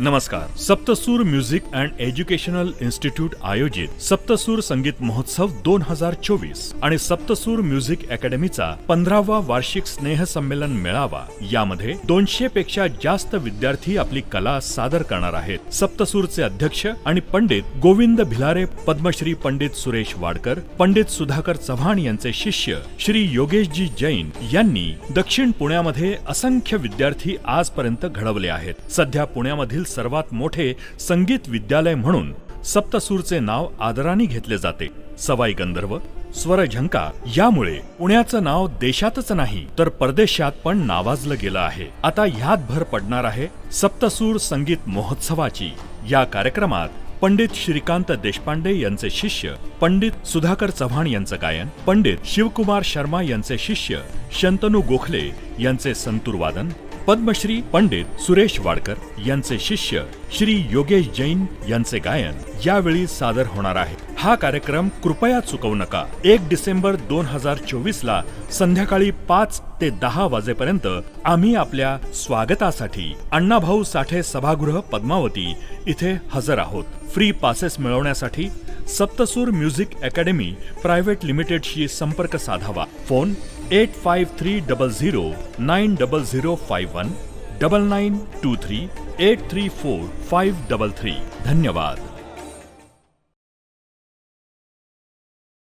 नमस्कार. Saptasur music and educational institute आयोजित सप्तसूर संगीत महोत्सव दोन हजार चोवीस आणि सप्तसूर म्युझिक अकॅडमीचा पंधरावा वार्षिक स्नेहसंमेलन मेळावा. यामध्ये दोनशे पेक्षा जास्त विद्यार्थी आपली कला सादर करणार आहेत. सप्तसूरचे अध्यक्ष आणि पंडित गोविंद भिलारे पद्मश्री पंडित सुरेश वाडकर पंडित सुधाकर चव्हाण यांचे शिष्य श्री योगेशजी जैन यांनी दक्षिण पुण्यामध्ये असंख्य विद्यार्थी आजपर्यंत घडवले आहेत. सध्या पुण्यामधील सर्वात मोठे संगीत विद्यालय म्हणून सप्तसूरचे नाव आदराने घेतले जाते. सवाई गंधर्व स्वरझंका यामुळे पुण्याचं नाव देशातच नाही तर परदेशात पण नावाजलं गेलं आहे. आता ह्यात भर पडणार आहे सप्तसूर संगीत महोत्सवाची. या कार्यक्रमात पंडित श्रीकांत देशपांडे यांचे शिष्य पंडित सुधाकर चव्हाण यांचं गायन पंडित शिवकुमार शर्मा यांचे शिष्य शंतनू गोखले यांचे संतूर वादन पद्मश्री पंडित सुरेश वाडकर यांचे शिष्य श्री योगेश जैन यांचे गायन यावेळी सादर होणार आहे. हा कार्यक्रम कृपया चुकवू नका. एक डिसेंबर दोन हजार चोवीस ला संध्याकाळी पाच ते दहा वाजेपर्यंत आम्ही आपल्या स्वागतासाठी अण्णाभाऊ साठे सभागृह पद्मावती इथे हजर आहोत. फ्री पासेस मिळवण्यासाठी सप्तसूर म्युझिक प्राइवेट लिमिटेड शी संपर्क साधावा। Phone eight five three double zero nine double zero five one, double nine two three, eight three four five double three. धन्यवाद।